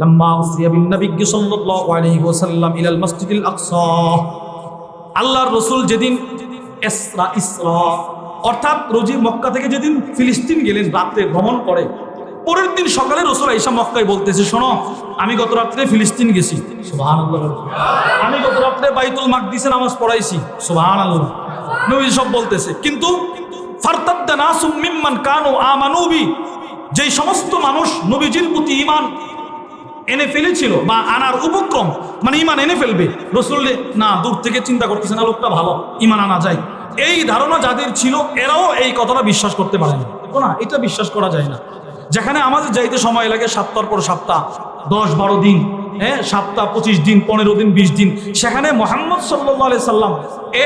লম্মা উসিয়া বিন নবী সাল্লাল্লাহু আলাইহি ওয়াসাল্লাম ইলাল মসজিদুল আকসা আল্লাহর রাসূল যেদিন ইসরা ইসরা, অর্থাৎ রোজি মক্কা থেকে যেদিন ফিলিস্তিন গেলেন, রাতে ভ্রমণ করে, পরের দিন সকালে রসুল আইসা মক্কায় বলতেছে, শোনো, আমি গত রাত্রে ফিলিস্তিন গেছি। আমি গত রাত্রে বাইতুল মাকদিসে নামাজ পড়াইছি। সুবাহান আল্লাহ নবী সব বলতেছে। কিন্তু ফারতাদ্দা নাসুম মিম্মান কানু আমানুবি যেই সমস্ত মানুষ নবীজির প্রতি ইমান এনে ফেলেছিল বা আনার উপক্রম মানে ইমান এনে ফেলবে। রসুল না, দূর থেকে চিন্তা করতেছে না, লোকটা ভালো, ইমান আনা যায়। এই ধারণা যাদের ছিল, এরাও এই কথাটা বিশ্বাস করতে পারে না, এটা বিশ্বাস করা যায় না। যেখানে আমাদের যাইতে সময় লাগে সপ্তাহ পর সপ্তাহ দশ, বারো দিন হ্যাঁ সপ্তাহ পঁচিশ দিন, পনেরো দিন, বিশ দিন, সেখানে মোহাম্মদ আলাই সাল্লাম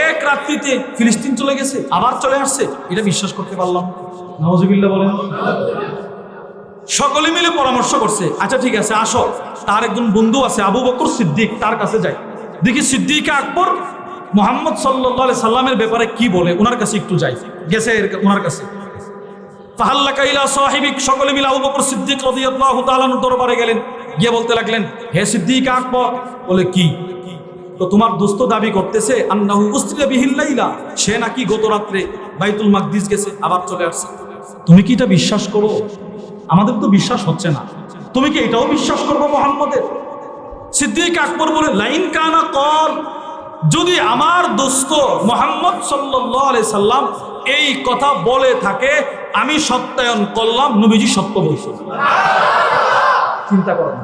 এক রাত্রিতে ফিলিস্তিন চলে গেছে, আবার চলে আসছে, এটা বিশ্বাস করতে পারলাম নওয়াজবিল্লা বলেন। সকলে মিলে পরামর্শ করছে আচ্ছা ঠিক আছে, আসো। তার একজন বন্ধু আছে, আবু বকর সিদ্দিক, তার কাছে যাই। দেখি সিদ্দিক আকবর মোহাম্মদ সাল্লাহ সাল্লামের ব্যাপারে কি বলে ওনার কাছে একটু যাই। গেছে ওনার কাছে। কাইলা সকলে মিলে আবু সিদ্দিক দরবারে গেলেন। গিয়ে বলতে লাগলেন, হে সিদ্দিক আকবর। বলে, কি? তো তোমার দাবি সে নাকি গত রাত্রে গেছে, আবার চলে আসছে। তুমি কি এটা বিশ্বাস করো? আমাদের তো বিশ্বাস হচ্ছে না। তুমি কি এটাও বিশ্বাস করব মোহাম্মদের? সিদ্দিক আকবর বলে, লাইন কানা কল, যদি আমার দোস্ত মোহাম্মদ সাল্লাহ সাল্লাম এই কথা বলে থাকে, আমি সত্যায়ন করলাম, নবীজি সত্য বলছে চিন্তা করেন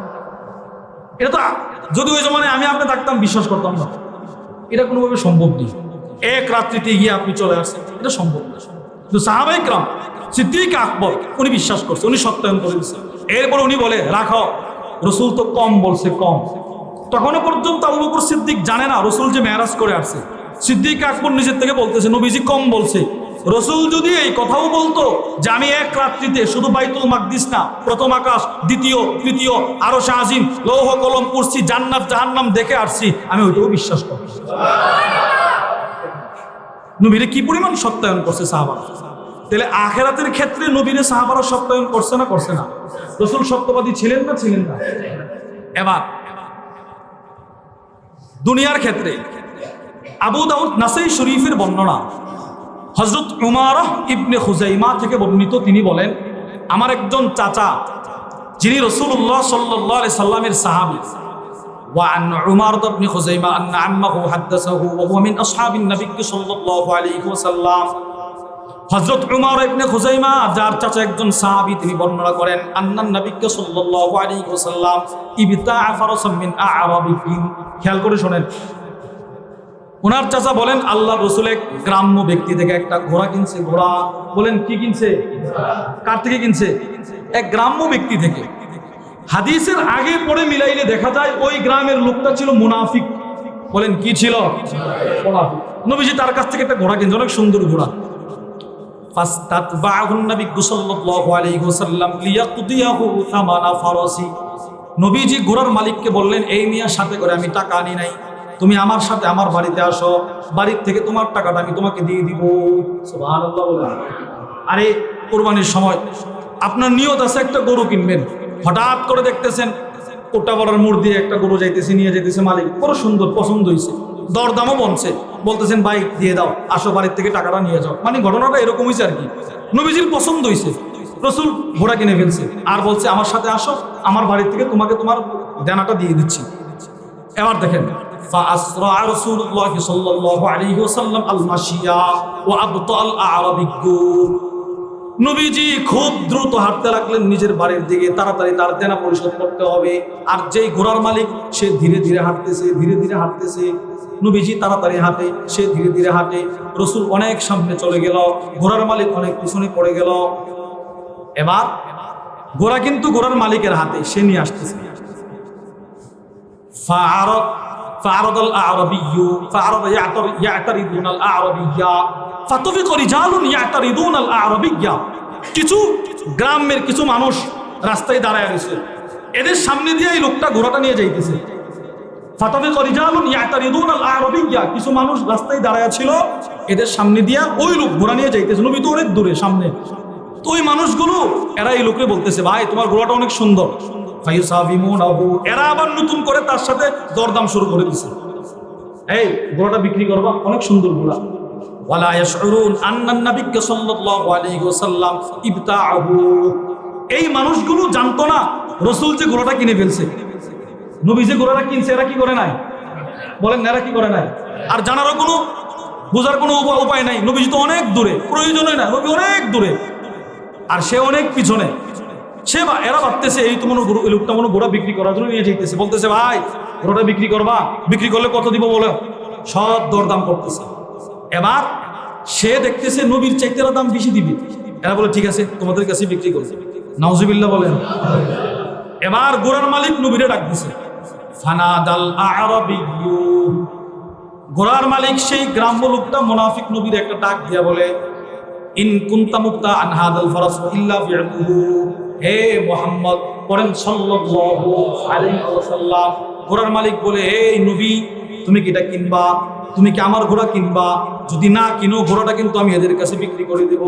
এটা তো যদি ওই জমানে আমি আপনি থাকতাম বিশ্বাস করতাম না। এটা কোনোভাবে সম্ভব নেই এক রাত্রিতে গিয়ে আপনি চলে আসছেন, এটা সম্ভব না সাহাবাইকরাম সিদ্দিক আকবর, উনি বিশ্বাস করছে, উনি সত্যায়ন করে দিচ্ছে এরপর উনি বলে, রাখো, রসুল তো কম বলছে, কম। তখনও পর্যন্ত আবু বকর সিদ্দিক জানে না, রসুল যে মেয়ারাজ করে আসছে। সিদ্দিক আকবর নিজের থেকে বলতেছে, নবীজি কম বলছে। রসুল যদি এই কথাও বলতো যে, আমি এক রাত্রিতে শুধু বাইতুল মাকদিস না, প্রথম আকাশ, দ্বিতীয়, তৃতীয়, আরও শাহজিম লৌহ কলম করছি জান্নাত, জাহান্নাম দেখে আসছি, আমি ওইটাও বিশ্বাস করি নবীরে কি পরিমাণ সত্যায়ন করছে সাহাবারা? তাহলে আখেরাতের ক্ষেত্রে নবীরে সাহাবারা সত্যায়ন করছে না করছে না? রসুল সত্যবাদী ছিলেন না ছিলেন না? এবার, দুনিয়ার ক্ষেত্রে আবু দাউদ নাসাই শরীফের বর্ণনা হজরত উমার ইবনে হুজাইমা থেকে বর্ণিত। তিনি বলেন, আমার একজন চাচা, যিনি রসুল্লাহ সাল্লাহ সাল্লামের সাহাবি وعن عمارة بن خزيمة أن عمه حدثه وهو من أصحاب النبي صلى الله عليه وسلم হযরত উমর ইবনে খুজাইমা যার চাচা একজন সাহাবী তিনি বর্ণনা করেন আন্নান নবিকে সাল্লাল্লাহু আলাইহি ওয়াসাল্লাম ইবতা ফারাসাম মিন আ'রাবিন খেয়াল করে শুনেন ওনার চাচা বলেন আল্লাহ রসুল এক গ্রাম্য ব্যক্তি থেকে একটা ঘোড়া কিনছে ঘোড়া বলেন কি কিনছে কার থেকে কিনছে এক গ্রাম্য ব্যক্তি থেকে হাদিসের আগে পরে মিলাইলে দেখা যায় ওই গ্রামের লোকটা ছিল মুনাফিক। বলেন, কি ছিল? নবীজি তার কাছ থেকে একটা ঘোড়া কিনছে, অনেক সুন্দর ঘোড়া। নবীজি ঘোড়ার মালিককে বললেন, এই নিয়ে সাথে করে আমি টাকা আনি নাই। তুমি আমার সাথে আমার বাড়িতে আসো। বাড়ির থেকে তোমার টাকাটা আমি তোমাকে দিয়ে দিব। আরে, কোরবানির সময় আপনার নিয়ত আছে একটা গরু কিনবেন। হঠাৎ করে দেখতেছেন কোট্টাপাড়ার মুড় দিয়ে একটা গরু যাইতেছে, নিয়ে যাইতেছে মালিক। বড় সুন্দর, পছন্দ হয়েছে দরদামও বনছে। বলতেছেন বাইক দিয়ে দাও। আসো বাড়ির থেকে টাকাটা নিয়ে যাও। মানে ঘটনাটা এরকম হয়েছে আর কি। নবীজির পছন্দ হয়েছে রসুল ঘোড়া কিনে ফেলছে। আর বলছে, আমার সাথে আসো, আমার বাড়ির থেকে তোমাকে তোমার দেনাটা দিয়ে দিচ্ছি। এবার দেখেন রসুল্লাহ আল মাসিয়া ও আবত নবীজি খুব দ্রুত হাঁটতে লাগলেন নিজের বাড়ির দিকে, তাড়াতাড়ি তার দেনা পরিশোধ করতে হবে। আর যেই ঘোড়ার মালিক, সে ধীরে ধীরে হাঁটতেছে, ধীরে ধীরে হাঁটতেছে। নবীজি তাড়াতাড়ি হাঁটে, সে ধীরে ধীরে হাঁটে। রসুল অনেক সামনে চলে গেল, ঘোড়ার মালিক অনেক পিছনে পড়ে গেল। এবার ঘোড়া কিন্তু ঘোড়ার মালিকের হাতে, সে নিয়ে আসতেছে। فعرض الأعربي فعرض يعتر يعترضون الأعربية فطفق رجال يعترضون الأعربية কিছু গ্রামের কিছু মানুষ রাস্তায় দাঁড়ায় রয়েছে এদের সামনে দিয়ে এই লোকটা ঘোড়াটা নিয়ে যাইতেছে ফাতাফিক রিজালুন ইয়াতারিদুন আল আরবিয়্যা কিছু মানুষ রাস্তায় দাঁড়ায় ছিল এদের সামনে দিয়া ওই লোক ঘোড়া নিয়ে যাইতেছে নবী তো অনেক দূরে সামনে তো ওই মানুষগুলো এরা এই লোকরে বলতেছে ভাই তোমার ঘোড়াটা অনেক সুন্দর ফায়ুসাফিমুনাহু এরা আবার নতুন করে তার সাথে দরদাম শুরু করে দিছে। এই ঘোড়াটা বিক্রি করবা, অনেক সুন্দর ঘোড়া। ওয়ালা ইয়াশউরুন আন্নান নাবিয়্য সাল্লাল্লাহু আলাইহি ওয়াসাল্লাম ইবতাআহু। এই মানুষগুলো জানতো না, রসুল যে ঘোড়াটা কিনে ফেলছে। নবী যে ঘোড়াটা কিনছে, এরা কি করে নাই? বলেন এরা কি করে নাই? আর জানারও কোনো, বোঝার কোনো উপা- উপায় নাই। নবীজি তো অনেক দূরে, প্রয়োজনই না, নবী অনেক দূরে। আর সে অনেক পিছনে। সে বা এরা ভাবতেছে, এই তো মনে লোকটা মনে ঘোড়া বিক্রি করার জন্য নিয়ে যেতেছে বলতেছে, ভাই, ঘোড়াটা বিক্রি করবা? বিক্রি করলে কত দিব বলে? সব দরদাম করতেছে। এবার সে দেখতেছে নবীর চাইতেরা দাম বেশি দিবে। এরা বলে, ঠিক আছে, তোমাদের কাছে বিক্রি করছে নাউজুবিল্লাহ বলেন। এবার গোড়ার মালিক নবীরে ডাক দিছে, ফানাদাল আরাবিয়্যু ঘোড়ার মালিক সেই গ্রাম্য লোকটা মুনাফিক নবীর একটা ডাক দিয়া বলে, ইন কুনতা মুক্তা আন হাদাল ফারাস ইল্লা বি'তুহু হে মুহাম্মদ সাল্লাল্লাহু ঘোড়ার মালিক বলে নবী, তুমি কি এটা কিনবা? তুমি কি আমার ঘোড়া কিনবা? যদি না কিনো, ঘোড়াটা কিন্তু আমি এদের কাছে বিক্রি করে দেব।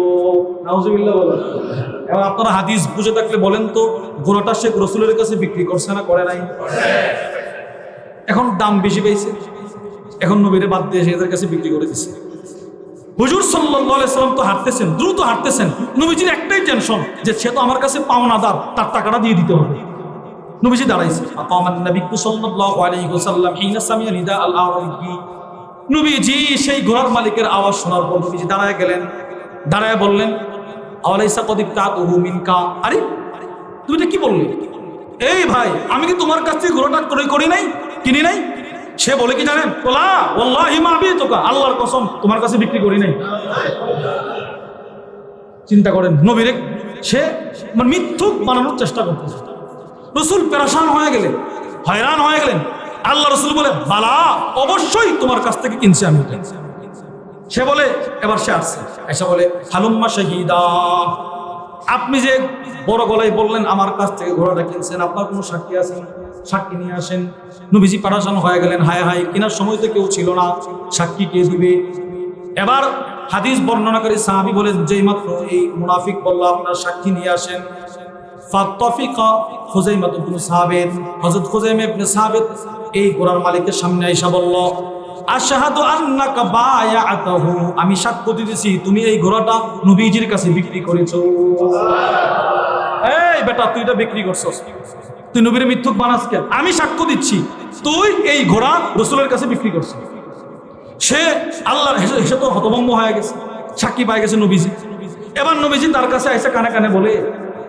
এবার আপনারা হাদিস বুঝে থাকলে বলেন তো, ঘোড়াটা শেখ রসুলের কাছে বিক্রি করছে না, করে নাই? এখন দাম বেশি পেয়েছে এখন নবীরে বাদ দিয়ে এদের কাছে বিক্রি করে দিচ্ছে হুজুর সাল্লাম তো হাঁটতেছেন, দ্রুত হাঁটতেছেন। নবীজির একটাই টেনশন যে সে তো আমার কাছে পাওনাদার তার টাকাটা দিয়ে দিতে হবে। নবীজি দাঁড়াইছে নবীজি সেই ঘোড়ার মালিকের আওয়াজ শোনার পর নবীজি দাঁড়ায় গেলেন, দাঁড়ায় বললেন, আওয়ালাইসা কদিব তাতুহু মিনকা? আরে, তুমি এটা কি বললে? এই ভাই, আমি কি তোমার কাছ থেকে ঘোড়াটা ক্রয় করি নাই, কিনি নাই? সে বলে কি জানেন? আল্লাহর কসম, তোমার কাছে বিক্রি করি নাই। চিন্তা করেন, নবীরে সে মানে মিথ্যুক বানানোর চেষ্টা করতেছে। রসুল পেরাসান হয়ে গেলেন, হয়রান হয়ে গেলেন। আল্লাহ রসুল বলে, বালা, অবশ্যই তোমার কাছ থেকে কিনছি আমি। সে বলে, এবার সে আসছে। এসে বলে হালুম্মা শাহিদা। আপনি যে বড় গলায় বললেন, আমার কাছ থেকে ঘোড়াটা কিনছেন, আপনার কোনো সাক্ষী আছেন সাক্ষী নিয়ে আসেন। নবীজি পাঠাসান হয়ে গেলেন, হায় হায়, কেনার সময় তো কেউ ছিল না। সাক্ষী কে দিবে? এবার হাদিস বর্ণনাকারী সাহাবি বলেন, যেই মাত্র এই মুনাফিক বলল, আপনার সাক্ষী নিয়ে আসেন। এই মালিকের সামনে আমি সাক্ষ্য দিতেছি, তুমি এই ঘোড়াটা নবীজির কাছে বিক্রি করেছ। এই বেটা, তুই এটা বিক্রি করছস। তুই নবীর মিথ্যুক বানাস কেন? আমি সাক্ষ্য দিচ্ছি, তুই এই ঘোড়া রসুলের কাছে বিক্রি করছিস। সে আল্লাহর হেসে তো হতভম্ব হয়ে গেছে, সাক্ষী পায়ে গেছে নবীজি। এবার নবীজি তার কাছে এসে কানে কানে বলে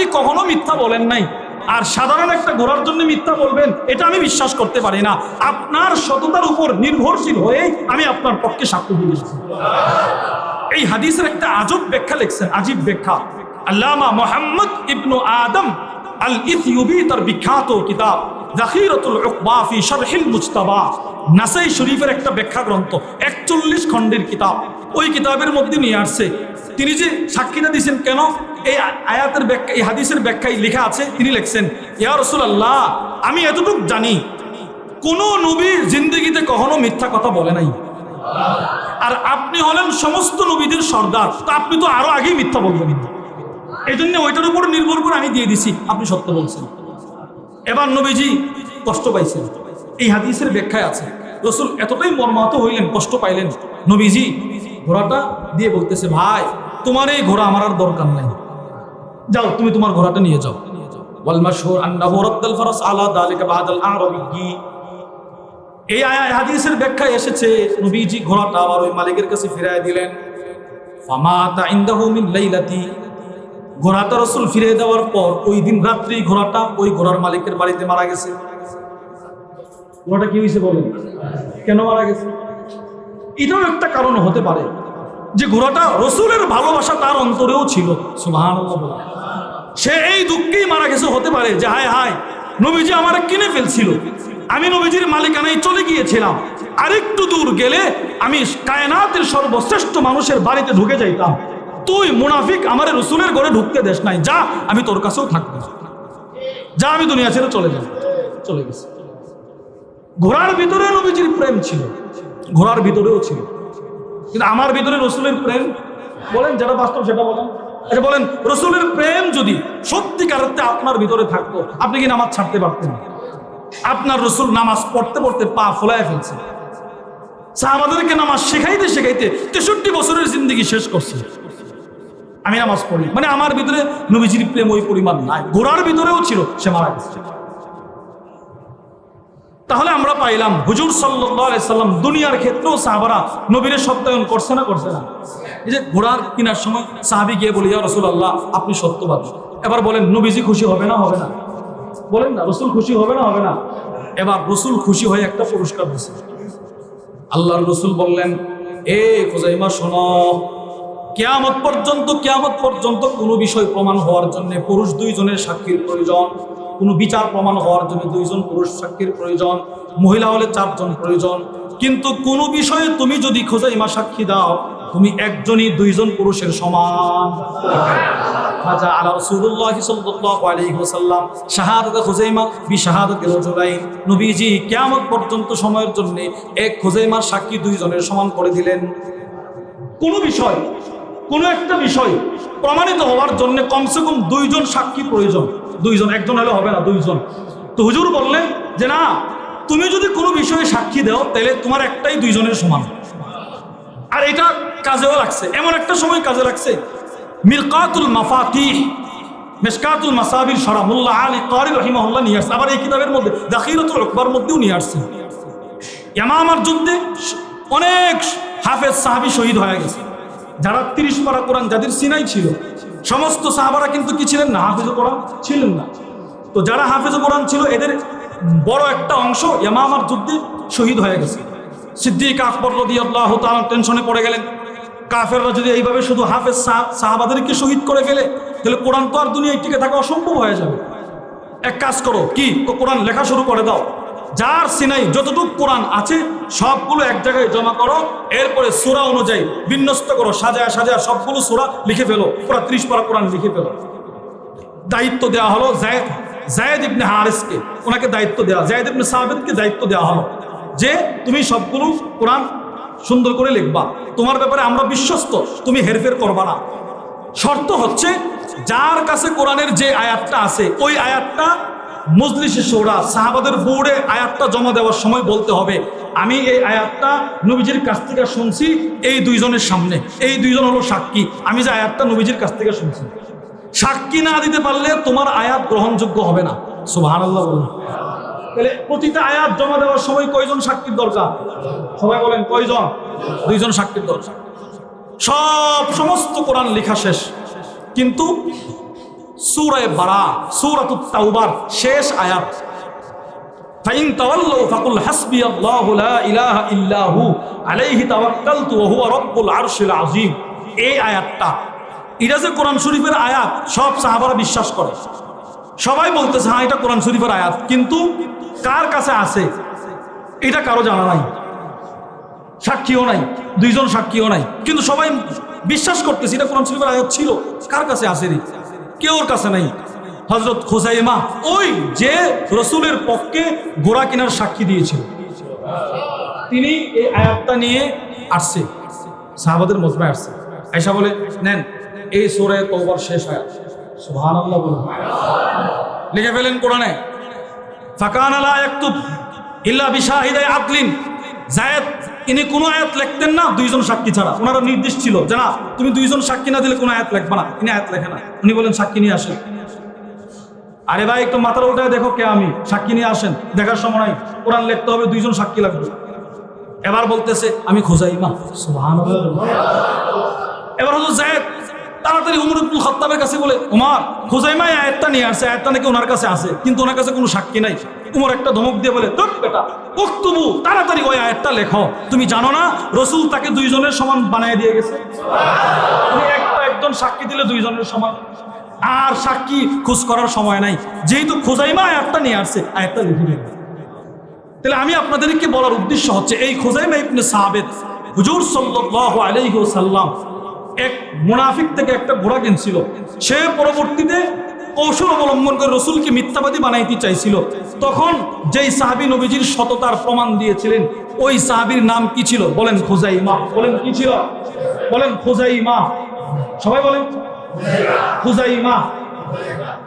আপনি কখনো মিথ্যা বলেন নাই। আর সাধারণ একটা ঘোরার জন্য মিথ্যা বলবেন, এটা আমি বিশ্বাস করতে পারি না। আপনার সততার উপর নির্ভরশীল হয়ে আমি আপনার পক্ষে সাক্ষ্য দিয়েছি এই হাদিসের একটা আজব ব্যাখ্যা লিখছেন, আজীব ব্যাখ্যা। আল্লামা মোহাম্মদ ইবনু আদম আল ইথিউবি তার বিখ্যাত কিতাব। জাকিরাতুল উকবা ফি শারহিল মুজতাবা। নাসাই শরীফের একটা ব্যাখ্যা গ্রন্থ 41 খণ্ডের কিতাব। ওই কিতাবের মধ্যে নিয়ে আসছে। তিনি যে সাক্ষীটা দিয়েছেন কেন? এই আয়াতের ব্যাখ্যা, এই হাদিসের ব্যাখ্যায় লেখা আছে, তিনি ইয়া রাসূলুল্লাহ, আমি এতটুকু জানি, কোন নবী জিন্দগিতে কখনো মিথ্যা কথা বলে নাই। আর আপনি হলেন সমস্ত নবীদের সর্দার, তো আপনি তো আরও আগেই মিথ্যা বলবেন। এই জন্য ওইটার উপর নির্ভর করে আমি দিয়ে দিছি, আপনি সত্য বলছেন। এবার নবীজি কষ্ট পাইছেন। এই হাদিসের ব্যাখ্যায় আছে, রসুল এতটাই মর্মাহত হইলেন, কষ্ট পাইলেন, নবীজি ঘোড়াটা দিয়ে বলতেছে, ভাই, তোমার এই ঘোড়া আমার আর দরকার নাই। যাও, তুমি তোমার ঘোড়াটা নিয়ে যাও। এই আয়া- হাদিসের ব্যাখ্যায় এসেছে, নবীজি ঘোড়াটা আবার ওই মালিকের কাছে ফিরায় দিলেন। ঘোড়াটা রসুল ফিরে দেওয়ার পর ওই দিন রাত্রি ঘোড়াটা ওই ঘোড়ার মালিকের বাড়িতে মারা গেছে। ঘোড়াটা কি হয়েছে বলেন? কেন মারা গেছে? এটাও একটা কারণ হতে পারে যে ঘোড়াটা রসুলের ভালোবাসা তার অন্তরেও ছিল। বলেন। সে এই দুঃখেই মারা গেছে, হতে পারে যে হায় হায়, নবীজি আমার কিনে ফেলছিল। আমি নবীজির মালিকানায় চলে গিয়েছিলাম। আরেকটু দূর গেলে আমি কায়নাতের সর্বশ্রেষ্ঠ মানুষের বাড়িতে ঢুকে যাইতাম। তুই মুনাফিক আমার রসুলের ঘরে ঢুকতে দেশ নাই। যা, আমি তোর কাছেও থাকব। যা, আমি দুনিয়া ছেড়ে চলে যাব। চলে গেছে। ঘোড়ার ভিতরে নবীজির প্রেম ছিল। ঘোড়ার ভিতরেও ছিল। কিন্তু আমার ভিতরে রসুলের প্রেম, বলেন, যেটা বাস্তব সেটা বলেন। আচ্ছা বলেন, রসুলের প্রেম যদি সত্যিকার আপনার ভিতরে থাকতো, আপনি কি নামাজ ছাড়তে পারতেন? আপনার রসুল নামাজ পড়তে পড়তে পা ফোলায় ফেলছে। সাহাবাদেরকে নামাজ শেখাইতে শেখাইতে তেষট্টি বছরের জিন্দগি শেষ করছে। আমি নামাজ পড়ি। মানে আমার ভিতরে নবীজির প্রেম ওই পরিমাণ নাই। ঘোড়ার ভিতরেও ছিল, সে মারা গেছে। তাহলে আমরা পাইলাম, হুজুর সাল্লাম দুনিয়ার ক্ষেত্রেও সাহাবারা নবীরে সত্যায়ন করছে না করছে না? এই যে ঘোড়ার কিনার সময় সাহাবি গিয়ে বলি রসুল আল্লাহ আপনি সত্যবাদ। এবার বলেন, নবীজি খুশি হবে না হবে না। বলেন না, রসুল খুশি হবে না হবে না। এবার রসুল খুশি হয়ে একটা পুরস্কার দিচ্ছে আল্লাহর রসুল বললেন, এ খোজাইমা, শোনো কেয়ামত পর্যন্ত কেয়ামত পর্যন্ত কোনো বিষয় প্রমাণ হওয়ার জন্য পুরুষ দুইজনের সাক্ষীর প্রয়োজন। কোনো বিচার প্রমাণ হওয়ার জন্য দুইজন পুরুষ সাক্ষীর প্রয়োজন। মহিলা হলে চারজন প্রয়োজন। কিন্তু কোনো বিষয়ে তুমি যদি খোজাইমা সাক্ষী দাও, তুমি একজনই দুইজন পুরুষের সমান। নবীজি পর্যন্ত সময়ের জন্য এক সাক্ষী দুইজনের সমান করে দিলেন। কোনো বিষয় কোনো একটা বিষয় প্রমাণিত হওয়ার জন্য কমসে কম দুইজন সাক্ষী প্রয়োজন। দুইজন, একজন হলে হবে না, দুইজন। তো হুজুর বললেন যে, না, তুমি যদি কোনো বিষয়ে সাক্ষী দাও, তাহলে তোমার একটাই দুইজনের সমান। আর এটা কাজেও লাগছে, এমন একটা সময় কাজে লাগছে। মিরকাতুল মাফাতিহ মেশকাতুল মাসাবির সরা, মোল্লা আলী কারি রহিমাহুল্লাহ নিয়ে আসছে। আবার এই কিতাবের মধ্যে, দাখিরাতুল আকবার মধ্যেও নিয়ে আসছে। ইয়ামামার যুদ্ধে অনেক হাফেজ সাহাবি শহীদ হয়ে গেছে। যারা তিরিশ পারা কোরআন যাদের সিনাই ছিল, সমস্ত সাহাবারা কিন্তু কি ছিলেন না? হাফেজ কোরআন ছিলেন না। তো যারা হাফেজ কোরআন ছিল, এদের বড় একটা অংশ ইয়ামামার যুদ্ধে শহীদ হয়ে গেছে। সিদ্দিক আকবর রদি আল্লাহ তাআলা টেনশনে পড়ে গেলেন। কাফেররা যদি এইভাবে শুধু হাফেজ সাহা- সাহাবাদেরকে শহীদ করে ফেলে, তাহলে কোরআন তো আর দুনিয়ায় টিকে থাকা অসম্ভব হয়ে যাবে। এক কাজ করো, কি? তো কোরআন লেখা শুরু করে দাও। যার সিনাই যতটুকু কোরআন আছে, সবগুলো এক জায়গায় জমা করো। এরপরে সুরা অনুযায়ী বিন্যস্ত করো, সাজায় সাজায় সবগুলো সুরা লিখে ফেলো। পুরা ত্রিশ পারা কোরআন লিখে ফেলো। দায়িত্ব দেওয়া হলো জায়দ জায়দ ইবনে হারিসকে। ওনাকে দায়িত্ব দেওয়া জায়দ ইবনে সাহাবেদকে দায়িত্ব দেওয়া হলো যে তুমি সবগুলো কোরআন সুন্দর করে লিখবা। তোমার ব্যাপারে আমরা বিশ্বস্ত, তুমি হেরফের করবা না। শর্ত হচ্ছে, যার কাছে কোরআনের যে আয়াতটা আছে, ওই আয়াতটা মজলিসে সৌরা, সাহাবাদের বোর্ডে আয়াতটা জমা দেওয়ার সময় বলতে হবে, আমি এই আয়াতটা নবীজির কাছ থেকে শুনছি, এই দুইজনের সামনে, এই দুইজন হলো সাক্ষী, আমি যে আয়াতটা নবীজির কাছ থেকে শুনছি। সাক্ষী না দিতে পারলে তোমার আয়াত গ্রহণযোগ্য হবে না। সুবাহান বলুন। তাহলে প্রতিটা আয়াত জমা দেওয়ার সময় কয়জন সাক্ষীর দরকার? সবাই বলেন, কয়জন? দুইজন সাক্ষীর দরকার। সব সমস্ত কোরআন লেখা শেষ, কিন্তু বারা তাওবার, শেষ আয়াত। এই আয়াতটা, এটা যে কোরআন শরীফের আয়াত, সব সাহাবারা বিশ্বাস করে। সবাই বলতেছে হ্যাঁ এটা কোরআন শরীফের আয়াত। কিন্তু কার কাছে আছে? এটা কারও জানা নাই। সাক্ষীও নাই, দুইজন সাক্ষীও নাই। কিন্তু সবাই বিশ্বাস করতেছে, এটা কোরআন শরীফের আয়াত ছিল। কার কাছে আছে রে কেউর কাছে নাই। হজরত খোসাইমা ওই যে রসুলের পক্ষে গোড়া কেনার সাক্ষী দিয়েছিল। তিনি এই আয়াতটা নিয়ে আসছে। সাহাবাদের মজমায় আসছে। আয়সা বলে, নেন, এই সোরে তোবার শেষ আয়াত। সুবহান আল্লাহ বলুন। লিখে ফেলেন কোরআনে, ফাকান আলা ইয়াকতুব ইল্লা বিশাহিদাই আদলিন। জায়েদ ইনি কোনো আয়াত লিখতেন না, দুইজন সাক্ষী ছাড়া। ওনারা নির্দেশ ছিল যে না তুমি দুইজন সাক্ষী না দিলে কোনো আয়াত লিখবা না। ইনি আয়াত লেখে না। উনি বলেন, সাক্ষী নিয়ে আসেন। আরে ভাই, একটু মাথার উল্টায় দেখো কে আমি। সাক্ষী নিয়ে আসেন, দেখার সময় নাই। কোরআন লিখতে হবে, দুইজন সাক্ষী লাগবে। এবার বলতেছে, আমি খোঁজাই মা সুবহানাল্লাহ। এবার হলো জায়েদ তাড়াতাড়ি উমর খাত্তাবের কাছে বলে, উমার আয়াতটা নিয়ে আয়াতটা নাকি ওনার কাছে আছে, কিন্তু ওনার কাছে কোনো সাক্ষী নাই। উমর একটা ধমক দিয়ে বলে তোর বেটা, উক্তুবু, তাড়াতাড়ি ওই আয়াতটা লেখো। তুমি জানো না, রসুল তাকে দুইজনের সমান দিয়ে গেছে? একটা একজন সাক্ষী দিলে দুইজনের সমান। আর সাক্ষী খোঁজ করার সময় নাই। যেহেতু খোঁজাইমা আয়াতটা নিয়ে আসছে, আয়াতটা লিখে নেবে তাহলে আমি আপনাদেরকে বলার উদ্দেশ্য হচ্ছে, এই খোজাইমা ইবনে সাহাবেদ হুজুর সাল্লাল্লাহু আলাইহি ওয়াসাল্লাম এক মুনাফিক থেকে একটা ঘোড়া কিনছিল। সে পরবর্তীতে কৌশল অবলম্বন করে রসুলকে মিথ্যাবাদী বানাইতে চাইছিল। তখন যেই সাহাবী নবীজির সততার প্রমাণ দিয়েছিলেন, ওই সাহাবীর নাম কি ছিল? বলেন খোজাইমা। বলেন কি ছিল? বলেন খোজাইমা। সবাই বলেন। খুজাইমা।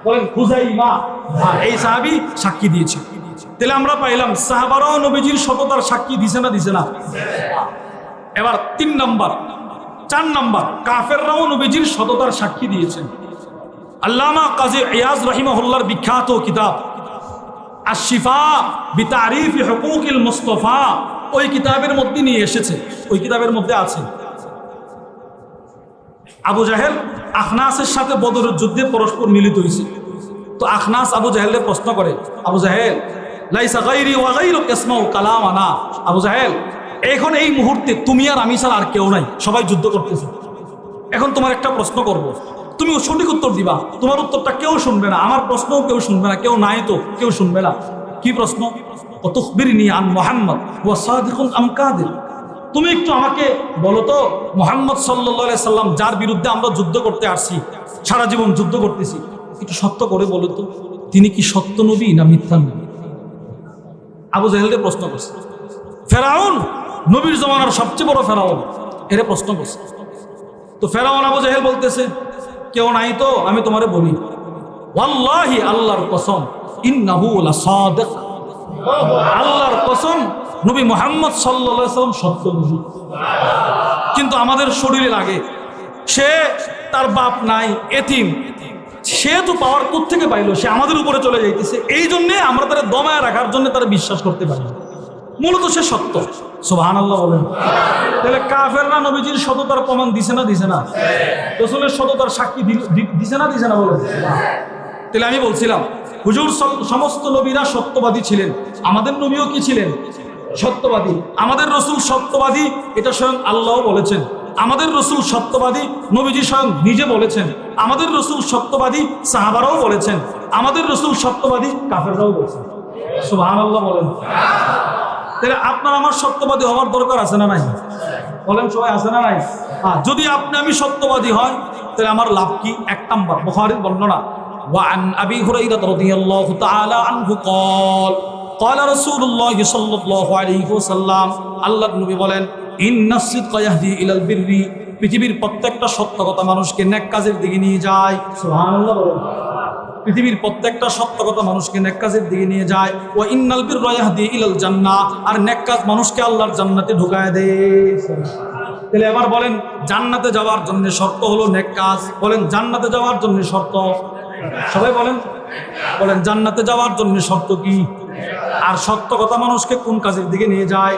বলেন খুজাইমা। এই সাহাবি সাক্ষী দিয়েছে। তাহলে আমরা পাইলাম, সাহাবারাও নবীজির সততার সাক্ষী দিছে না দিছে না। এবার তিন নাম্বার। চার নাম্বার, কাফেররাও নবীজির সততার সাক্ষী দিয়েছেন। আল্লামা কাজী ইয়াজ রহিমহুল্লার বিখ্যাত কিতাব আশিফা বিতারিফ হুকুকিল মুস্তফা, ওই কিতাবের মধ্যে নিয়ে এসেছে। ওই কিতাবের মধ্যে আছে। আবু জাহেল আখনাসের সাথে বদরের যুদ্ধে পরস্পর মিলিত হয়েছে তো আখনাস আবু জাহেলকে প্রশ্ন করে, আবু জাহেল, লাইসা গাইরি ওয়া গাইরুক ইসমাউ কালাম আনা আবু জাহেল এখন এই মুহূর্তে তুমি আর আমি ছাড়া আর কেউ নাই। সবাই যুদ্ধ করতেছে। এখন তোমার একটা প্রশ্ন করব। তুমি সঠিক উত্তর দিবা। তোমার উত্তরটা কেউ শুনবে না। আমার প্রশ্নও কেউ শুনবে না। কেউ নাই তো কেউ শুনবে না। কি প্রশ্ন? তুমি একটু আমাকে বলো তো, মোহাম্মদ সাল্লাহ সাল্লাম যার বিরুদ্ধে আমরা যুদ্ধ করতে আসছি, সারা জীবন যুদ্ধ করতেছি, একটু সত্য করে বলো তো, তিনি কি সত্য নবী না মিথ্যা নবী? আবু জাহেলকে প্রশ্ন করছে। ফেরাউন নবীর জমানার সবচেয়ে বড় ফেরাউন এরে প্রশ্ন করছে। তো ফেরাউন আবু জাহেল বলতেছে, কেউ নাই তো, আমি তোমারে বলি। ওয়াল্লাহি, আল্লাহর কসম, ইন্নাহু লাসাদিক। আল্লাহর কসম, নবী মোহাম্মদ সাল্লাল্লাহু আলাইহি সাল্লাম সত্য নবী। কিন্তু আমাদের শরীরে লাগে। সে তার বাপ নাই, এতিম। সে তো পাওয়ার কোথ থেকে পাইলো? সে আমাদের উপরে চলে যাইতেছে। এই জন্যে আমরা তারা দমায় রাখার জন্য তারা বিশ্বাস করতে পারি মূলত সে সত্য। সোহান আল্লাহ বলেন। তাহলে কাফেররা নবীজির সততার প্রমাণ দিছে না দিছে না? রসুলের সততার সাক্ষী দিছে না দিছে না বলেন? তাহলে আমি বলছিলাম, হুজুর সমস্ত নবীরা সত্যবাদী ছিলেন। আমাদের নবীও কি ছিলেন? সত্যবাদী। আমাদের রসুল সত্যবাদী, এটা স্বয়ং আল্লাহ বলেছেন। আমাদের রসুল সত্যবাদী, নবীজি স্বয়ং নিজে বলেছেন। আমাদের রসুল সত্যবাদী, সাহাবারাও বলেছেন। আমাদের রসুল সত্যবাদী, কাফেররাও বলেছেন। সুবহান আল্লাহ বলেন। তাহলে আপনার আমার সত্যবাদী হওয়ার দরকার আছে না নাই বলেন সবাই আছে না নাই হ্যাঁ যদি আপনি আমি সত্যবাদী হয় তাহলে আমার লাভ কি এক নাম্বার বুখারীর বর্ণনা وعن أبي هريرة رضي الله تعالى عنه قال قال رسول الله صلى الله عليه وسلم আল্লাহ নবী বলেন ইন্না সিদকা ইয়াহদি ইলাল বিররি পৃথিবীর প্রত্যেকটা সত্য কথা মানুষকে নেক কাজের দিকে নিয়ে যায় সুবহানাল্লাহ বলেন পৃথিবীর প্রত্যেকটা সত্য কথা মানুষকে নেক কাজের দিকে নিয়ে যায়। ও ইন্নাল বির দিয়ে ইলাল জান্না আর নেক কাজ মানুষকে আল্লাহর জান্নাতে ঢুকায় দেয় তাহলে এবার বলেন, জান্নাতে যাওয়ার জন্য শর্ত হলো নেক কাজ বলেন, জান্নাতে যাওয়ার জন্য শর্ত। সবাই বলেন? বলেন, জান্নাতে যাওয়ার জন্য শর্ত কি? আর সত্য কথা মানুষকে কোন কাজের দিকে নিয়ে যায়?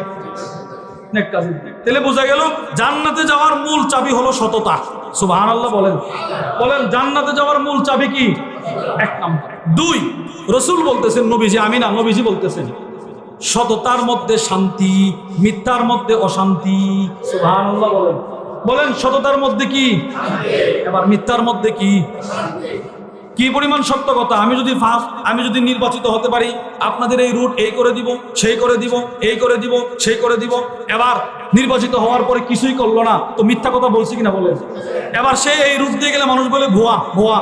নেক কাজের তাহলে বোঝা গেল, জান্নাতে যাওয়ার মূল চাবি হলো সততা। সুবহান আল্লাহ বলেন। বলেন, জান্নাতে যাওয়ার মূল চাবি কি? এক নম্বর। দুই, রসুল বলতেছেন নবীজি, আমি না, নবীজি বলতেছেন, সততার মধ্যে শান্তি, মিথ্যার মধ্যে অশান্তি। সুবহান আল্লাহ বলেন। বলেন, সততার মধ্যে কি? এবার মিথ্যার মধ্যে কি? কি পরিমাণ সত্য কথা? আমি যদি ফার্স্ট আমি যদি নির্বাচিত হতে পারি, আপনাদের এই রুট এই করে দিব, সেই করে দিব, এই করে দিব, সেই করে দিব। এবার নির্বাচিত হওয়ার পরে কিছুই করল না। তো মিথ্যা কথা বলছি কিনা বলেন? এবার সে এই রুট দিয়ে গেলে মানুষ বলে, ভুয়া ভুয়া।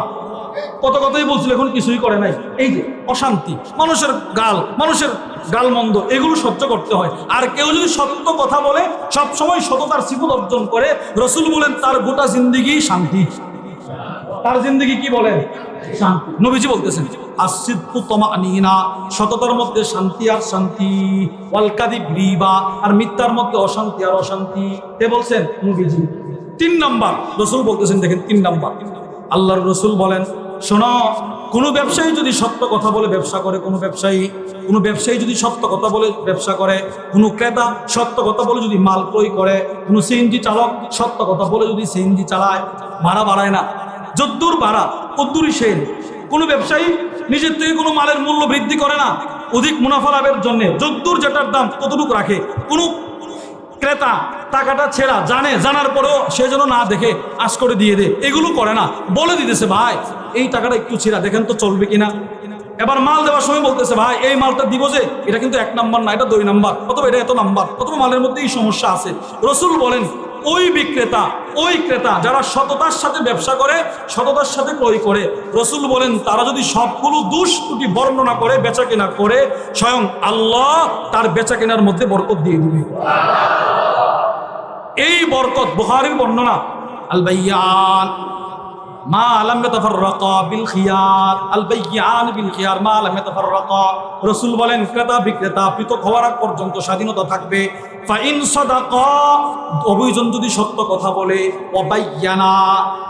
কত কথাই বলছিল, এখন কিছুই করে নাই। এই যে, অশান্তি, মানুষের গাল, মানুষের গালমন্দ, এগুলো সহ্য করতে হয়। আর কেউ যদি সত্য কথা বলে সব সময় সততার সিফত অর্জন করে, রসুল বলেন, তার গোটা জিন্দিগি শান্তি। তার জিন্দগি কি বলেন? শান্তি। নবীজি বলতেছেন আসিদ্দু তমানিনা সততার মধ্যে শান্তি আর শান্তি ওয়ালকাদিব রিবা আর মিথ্যার মধ্যে অশান্তি আর অশান্তি। কে বলছেন নবীজি তিন নাম্বার রসুল বলতেছেন দেখেন তিন নাম্বার। আল্লাহর রসুল বলেন শোনো কোনো ব্যবসায়ী যদি সত্য কথা বলে ব্যবসা করে কোনো ব্যবসায়ী কোনো ব্যবসায়ী যদি সত্য কথা বলে ব্যবসা করে কোনো ক্রেতা সত্য কথা বলে যদি মাল ক্রয় করে কোনো সিএনজি চালক সত্য কথা বলে যদি সিএনজি চালায় ভাড়া বাড়ায় না। যদ্দূর ভাড়া কদ্দুরই সেন। কোনো ব্যবসায়ী নিজের থেকে কোনো মালের মূল্য বৃদ্ধি করে না, অধিক মুনাফা লাভের জন্য। যদ্দূর যেটার দাম ততটুকু রাখে, কোনো ক্রেতা টাকাটা ছেঁড়া, জানে, জানার পরেও সে যেন না দেখে, আশ করে দিয়ে দে। এগুলো করে না। বলে দিতেছে, ভাই, এই টাকাটা একটু ছেঁড়া, দেখেন তো চলবে কিনা? এবার মাল দেওয়ার সময় বলতেছে, ভাই, এই মালটা দিব যে, এটা কিন্তু এক নাম্বার না, এটা দুই নাম্বার, অথবা এটা এত নাম্বার, অথবা মালের মধ্যে এই সমস্যা আছে। রসুল বলেন ওই বিক্রেতা, ওই ক্রেতা যারা সততার সাথে ব্যবসা করে, সততার সাথে ক্রয় করে। রসুল বলেন, তারা যদি সবগুলো দুষ ত্রুটি বর্ণনা করে বেচা কেনা করে, স্বয়ং আল্লাহ তার বেচা কেনার মধ্যে বরকত দিয়ে দিবে। এই বরকত বহারের বর্ণনা। আল বাইয়ান মা লাম ইয়াতাফাররাকা বিল খিয়ার, আল বিল খিয়ার, মা বলেন, ক্রেতা বিক্রেতা পর্যন্ত স্বাধীনতা থাকবে। ফা ইন সাদাকা অভিযোজন যদি সত্য কথা বলে অবাইয়ানা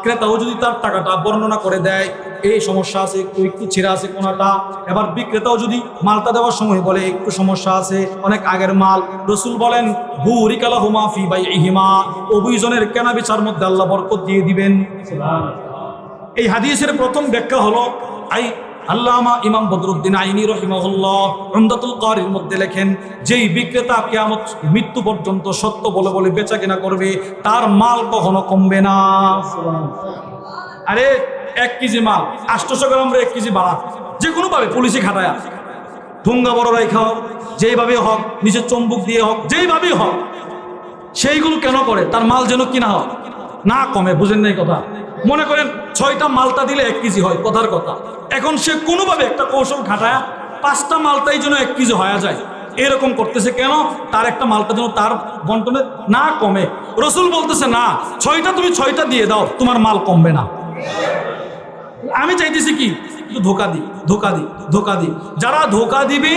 ক্রেতাও যদি তার টাকাটা বর্ণনা করে দেয়, এই সমস্যা আছে, একটু একটু ছিঁড়া আছে কোনাটা। এবার বিক্রেতাও যদি মালটা দেওয়ার সময় বলে, একটু সমস্যা আছে, অনেক আগের মাল। রসুল বলেন বুরিকালা হুমা ফি বাই ইহিমা অভিযোজনের কেনা বেচার মধ্যে আল্লাহ বরকত দিয়ে দিবেন। এই হাদিসের প্রথম ব্যাখ্যা হলো, আই আল্লামা ইমাম বদরুদ্দিন আইনি রহিমহুল্লাহ রমদাতুল মধ্যে লেখেন, যেই বিক্রেতা কেয়ামত মৃত্যু পর্যন্ত সত্য বলে বলে বেচা কেনা করবে, তার মাল কখনো কমবে না। আরে, এক কেজি মাল আটশোশো গ্রাম এক কেজি বাড়া যে কোনো ভাবে পুলিশে খাটায়া। ঠুঙ্গা বড় রেখা হোক যেইভাবে হোক নিজের চম্বুক দিয়ে হোক, যেইভাবেই হোক, সেইগুলো কেন করে? তার মাল যেন কিনা হোক, না কমে, বুঝেন নাই কথা। মনে করেন ছয়টা মালটা দিলে এক কেজি হয়, কথার কথা। এখন সে কোনোভাবে একটা কৌশল খাটায় পাঁচটা মালটাই যেন এক কেজি হয়ে যায়। এরকম করতেছে কেন? তার একটা মালটা যেন তার বন্টনে না কমে। রসুল বলতেছে, না, ছয়টা তুমি ছয়টা দিয়ে দাও, তোমার মাল কমবে না। আমি চাইতেছি কি? ধোকা দিই ধোকা দিই ধোকা দিই। যারা ধোকা দিবে,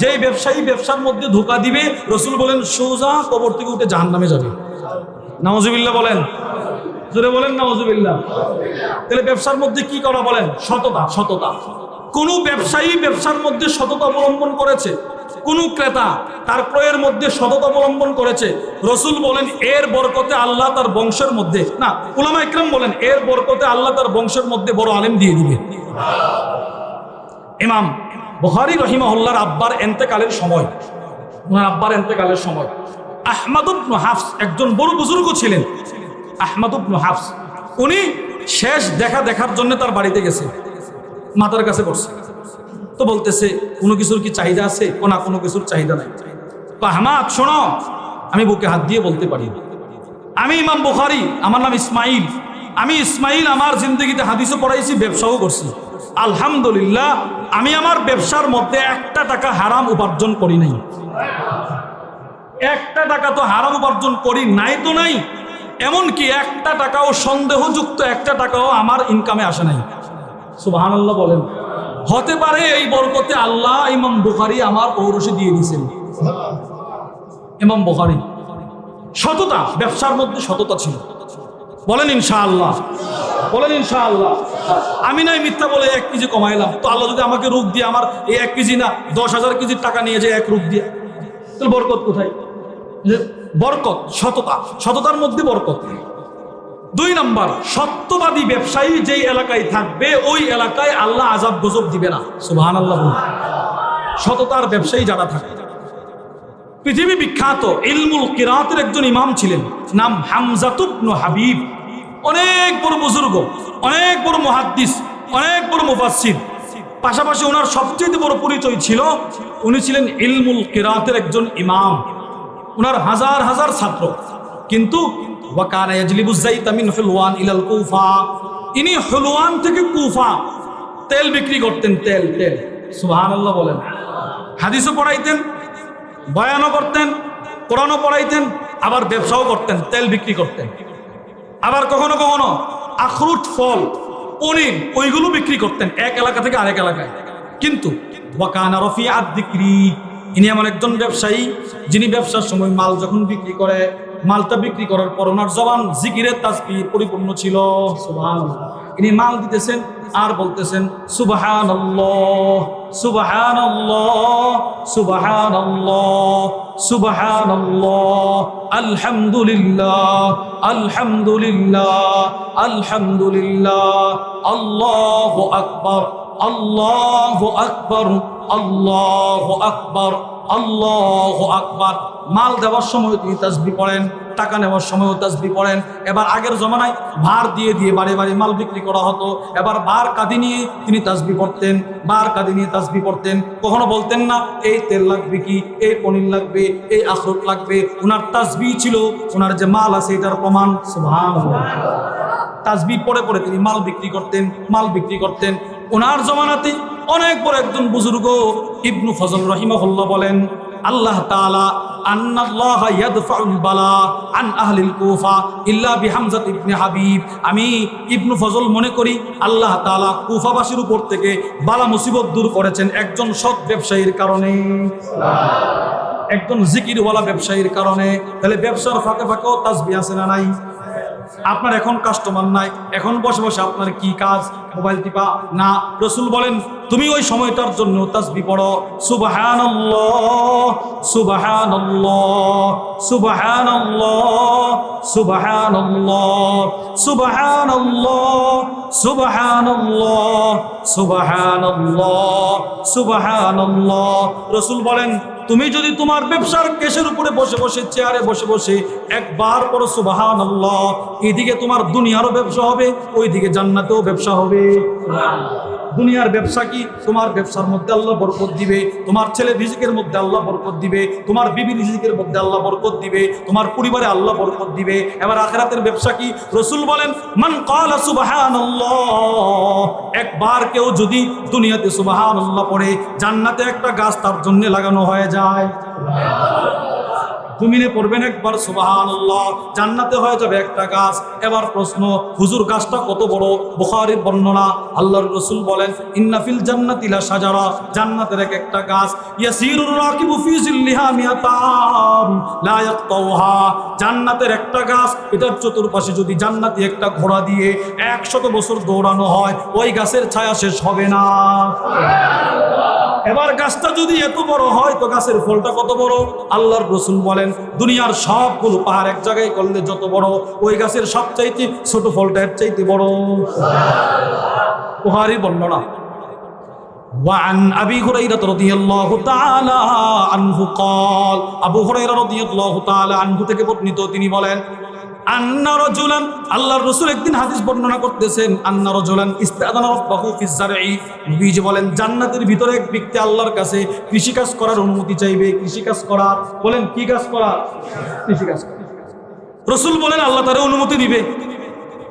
যেই ব্যবসায়ী ব্যবসার মধ্যে ধোকা দিবে, রসুল বলেন, সোজা কবর থেকে উঠে জাহান নামে যাবে। নওয়াজুবিল্লাহ বলেন। জোরে বলেন নওয়াজুবিল্লাহ তাহলে ব্যবসার মধ্যে কি করা বলেন? সততা সততা। কোন ব্যবসায়ী ব্যবসার মধ্যে সততা অবলম্বন করেছে? কোন ক্রেতা তার ক্রয়ের মধ্যে সততা অবলম্বন করেছে? রসুল বলেন, এর বরকতে আল্লাহ তার বংশের মধ্যে না, উলামা ইকরাম বলেন, এর বরকতে আল্লাহ তার বংশের মধ্যে বড় আলেম দিয়ে দিবে। ইমাম বহারি রহিমাহুল্লার আব্বার এন্তেকালের সময়। ওনার আব্বার এন্তেকালের সময়। আহমাদুবনু হাফস একজন বড় বুজুর্গ ছিলেন। আহমাদুবনু হাফস, উনি শেষ দেখা দেখার জন্য তার বাড়িতে গেছে, মাতার কাছে বসছে তো বলতেছে, কোনো কিছুর কি চাহিদা আছে? ও না, কোনো কিছুর চাহিদা নাই। আহমাদ, শোনো, আমি বুকে হাত দিয়ে বলতে পারি। আমি ইমাম বুখারি, আমার নাম ইসমাইল। আমি ইসমাইল আমার জিন্দগিতে হাদিসও পড়াইছি, ব্যবসাও করছি। আলহামদুলিল্লাহ, আমি আমার ব্যবসার মধ্যে একটা টাকা হারাম উপার্জন করি নাই। একটা টাকা তো হারাম উপার্জন করি নাই তো নাই। এমনকি একটা টাকাও সন্দেহযুক্ত একটা টাকাও আমার ইনকামে আসে নাই। সুবাহান বলেন। হতে পারে এই বরকতে আল্লাহ ইমাম বুখারি আমার পৌরসে দিয়ে দিয়েছেন। ইমাম বুখারি। সততা, ব্যবসার মধ্যে সততা ছিল। বলেন ইনশাআল্লাহ। বলেন ইনশাআল্লাহ। আমি নাই মিথ্যা বলে এক কেজি কমাইলাম। তো আল্লাহ যদি আমাকে রূপ দিয়ে আমার এই এক কেজি না, দশ হাজার কেজির টাকা নিয়ে যায় এক রূপ দিয়ে। তাহলে বরকত কোথায়? বরকত, সততা, সততার মধ্যে বরকত। দুই নাম্বার, সত্যবাদী ব্যবসায়ী যেই এলাকায় থাকবে, ওই এলাকায় আল্লাহ আজাব গজব দিবে না। সুবহান আল্লাহ সততার ব্যবসায়ী যারা থাকে পৃথিবী বিখ্যাত ইলমুল কিরাতের একজন ইমাম ছিলেন, নাম হামজাতুবনু হাবিব। অনেক বড় বুজুর্গ, অনেক বড় মুহাদ্দিস, অনেক বড় মুফাসসির। পাশাপাশি ওনার সবচেয়ে বড় পরিচয় ছিল, উনি ছিলেন ইলমুল কিরাতের একজন ইমাম। ওনার হাজার হাজার ছাত্র। কিন্তু ইনি হুলওয়ান থেকে কুফা। তেল বিক্রি করতেন, তেল তেল। সুবহানাল্লাহ বলেন। হাদিসও পড়াইতেন, বয়ানও করতেন, কোরআনও পড়াইতেন, আবার ব্যবসাও করতেন, তেল বিক্রি করতেন। আবার কখনো কখনো আখরুট ফল, পনির, ওইগুলো বিক্রি করতেন, এক এলাকা থেকে আরেক এলাকায়। কিন্তু ওয়াকানা রফি আদ ইনি এমন একজন ব্যবসায়ী, যিনি ব্যবসার সময় মাল যখন বিক্রি করে, মালটা বিক্রি করার পর ওনার জবান জিকিরের তাসবির পরিপূর্ণ ছিল। ইনি মাল দিতেছেন আর বলতেছেন, সুবহানাল্লাহ সুবহানাল্লাহ সুবহানাল্লাহ সুবহানাল্লাহ, আলহামদুলিল্লাহ আলহামদুলিল্লাহ আলহামদুলিল্লাহ, আল্লাহু আকবার আল্লাহু আকবার। আল্লাহু আকবার আল্লাহু আকবার। মাল দেওয়ার সময় তিনি তাসবি পড়েন, টাকা নেওয়ার সময়ও তাসবি পড়েন। এবার আগের জমানায় ভার দিয়ে দিয়ে বাড়ি বাড়ি মাল বিক্রি করা হতো। এবার বার কাঁদি নিয়ে তিনি তাসবি পড়তেন, বার কাঁদি নিয়ে তাসবি পড়তেন। কখনো বলতেন না, এই তেল লাগবে কি? এই পনির লাগবে? এই আখরোট লাগবে? ওনার তাসবি ছিল ওনার যে মাল আছে এটার প্রমাণ। সুবহানাল্লাহ। তাসবি পড়ে পড়ে তিনি মাল বিক্রি করতেন, মাল বিক্রি করতেন। ওনার জমানাতে অনেক বড় একজন বুজুর্গ ইবনু ফজল রহিমহল্লা বলেন, আল্লাহ তাআলা আমি ইবনু ফজল মনে করি, আল্লাহ তাআলা কুফাবাসীর উপর থেকে বালা মুসিবত দূর করেছেন একজন সৎ ব্যবসায়ীর কারণে। জিকিরওয়ালা ব্যবসায়ীর কারণে। তাহলে ব্যবসার ফাঁকে ফাঁকেও তাসবি আছে না নাই? আপনার এখন কাস্টমার নাই, এখন বসে বসে আপনার কি কাজ মোবাইল টিপা, না। রসুল বলেন, তুমি ওই সময়টার জন্য তাসবি পড়ো। সুবহানাল্লাহ সুবহানাল্লাহ সুবহানাল্লাহ সুবহানাল্লাহ সুবহানাল্লাহ সুবহানাল্লাহ সুবহানাল্লাহ সুবহানাল্লাহ। রসুল বলেন তুমি যদি তোমার ব্যবসার কেশের উপরে বসে বসে চেয়ারে বসে বসে একবার পর সুবাহান এদিকে তোমার দুনিয়ারও ব্যবসা হবে, ওইদিকে জান্নাতেও ব্যবসা হবে। দুনিয়ার ব্যবসা কি? তোমার ব্যবসার মধ্যে আল্লাহ বরকত দিবে। তোমার ছেলে রিজিকের মধ্যে আল্লাহ বরকত দিবে। তোমার বিবি রিজিকের মধ্যে আল্লাহ বরকত দিবে। তোমার পরিবারে আল্লাহ বরকত দিবে। এবার আখেরাতের ব্যবসা কি? রসুল বলেন, মান কালা একবার কেউ যদি দুনিয়াতে সুবহানাল্লাহ পড়ে, জান্নাতে একটা গাছ তার জন্য লাগানো হয়ে যায়। জমিনে পড়বেন একবার, সুবহানাল্লাহ। জান্নাতে হয়ে যাবে একটা গাছ। এবার প্রশ্ন, হুজুর গাছটা কত বড়? বুখারীর বর্ণনা, আল্লাহর রসুল বলেন ইন্নাফিল জান্নাতি লা সাজারা জান্নাতের এক একটা গাছ। ইয়াসিরুর রাকিবু ফি জিল্লিহা মিয়াতাম, লা ইয়াকতাউহা। জান্নাতের একটা গাছ, এটার চতুর্পাশে যদি জান্নাতি একটা ঘোড়া দিয়ে 100 বছর দৌড়ানো হয়, ওই গাছের ছায়া শেষ হবে না। এবার গাছটা যদি এত বড় হয় তো গাছের ফলটা কত বড় আল্লাহর রসুল বলেন দুনিয়ার সবগুলো পাহাড় এক জায়গায় করলে যত বড় ওই গাছের সবচাইতে ছোট ফলটা এর চাইতে বড় বুহারি বর্ণনা وعن أبي هريرة رضي الله تعالى عنه قال আবু হুরায়রা রাদিয়াল্লাহু তাআলা আনহু থেকে বর্ণিত তিনি বলেন রাসূল একদিন হাদিস বর্ণনা করতেছেন বলেন, জান্নাতের ভিতরে আল্লাহর কাছে কৃষিকাজ করার অনুমতি চাইবে। কৃষিকাজ করার, বলেন, কি কাজ বলেন, আল্লাহ তারা অনুমতি দিবে।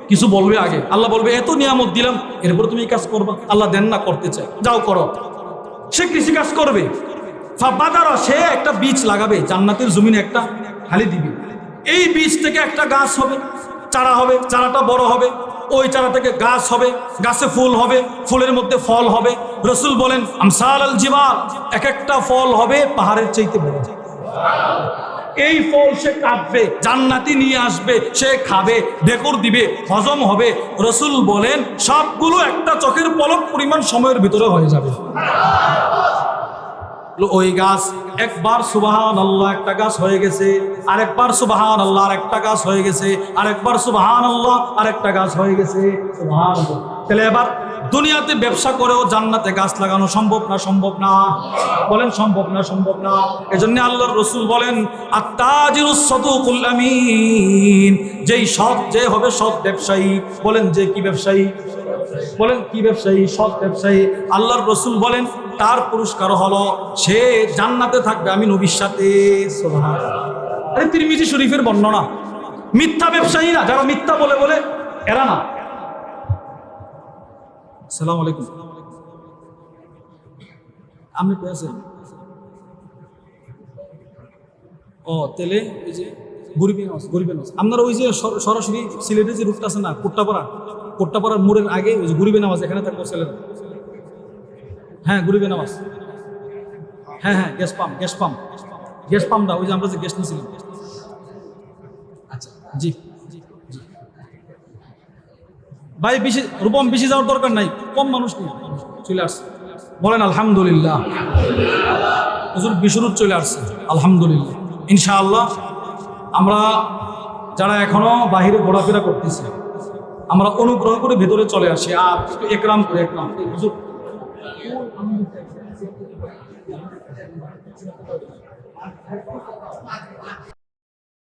কিছু বলবে আগে। আল্লাহ বলবে, এত নিয়ামত দিলাম, এরপর তুমি কাজ করবা। আল্লাহ দেন না করতে চাই যাও করো। সে কৃষি কাজ করবে সে একটা বীজ লাগাবে, জান্নাতের জমিনে একটা হালি দিবে। এই বীজ থেকে একটা গাছ হবে, চারা হবে, চারাটা বড় হবে, ওই চারা থেকে গাছ হবে, গাছে ফুল হবে, ফুলের মধ্যে ফল হবে। রসুল বলেন, আমসাল জিবাল, এক একটা ফল হবে পাহাড়ের চাইতে বড়। এই ফল সে কাটবে, জান্নাতি নিয়ে আসবে, সে খাবে ডেকর দিবে, হজম হবে। রসুল বলেন, সবগুলো একটা চোখের পলক পরিমাণ সময়ের ভিতরে হয়ে যাবে। ওই গাছ, একবার সুবাহান আল্লাহ একটা গাছ হয়ে গেছে, আরেকবার সুবাহান আল্লাহ আর একটা গাছ হয়ে গেছে, আরেকবার সুবাহান আল্লাহ আর একটা গাছ হয়ে গেছে তাহলে এবার দুনিয়াতে ব্যবসা করেও জান্নাতে গাছ লাগানো সম্ভব না সম্ভব না? বলেন, সম্ভব না সম্ভব না? এজন্য আল্লাহর রসুল বলেন আমিন যেই সৎ যে হবে সৎ ব্যবসায়ী। বলেন, যে কি ব্যবসায়ী? বলেন, কি ব্যবসায়ী? সৎ ব্যবসায়ী। আল্লাহর রসুল বলেন তার পুরস্কার হলো, সে জান্নাতে থাকবে, আমি নবীর সাথে। আরে তিরমিজি শরীফের বর্ণনা। মিথ্যা ব্যবসায়ী না যারা মিথ্যা বলে বলে, এরা না। সালাম আলাইকুম। আপনি পেয়েছেন ও, তেলে এই যে গরিবী নামাজ গরিবের নামাজ আপনার ওই যে সর- সরাসরি সিলেটে যে রুটটা আছে না, কোট্টাপাড়া, কোট্টাপাড়ার মোড়ের আগে ওই যে গরিবের নামাজ, এখানে থাকব ছেলেরা। হ্যাঁ গরিবে নামাজ। হ্যাঁ হ্যাঁ gas pump gas pump. Gas পাম্পটা ওই যে আমরা যে গ্যাস নিয়েছিলাম। আচ্ছা জি। ভাই, বেশি, রূপম বেশি যাওয়ার দরকার নাই, কম মানুষ নেই চলে আসছে। বলেন, আলহামদুলিল্লাহ। হুজুর বিশুরুত চলে আসছে, আলহামদুলিল্লাহ। ইনশাআল্লাহ, আমরা যারা এখনও বাহিরে ঘোরাফেরা করতেছি, আমরা অনুগ্রহ করে ভেতরে চলে আসি। আর একরাম করে একরাম। হুজুর আমি চাইছি সেটা কি আর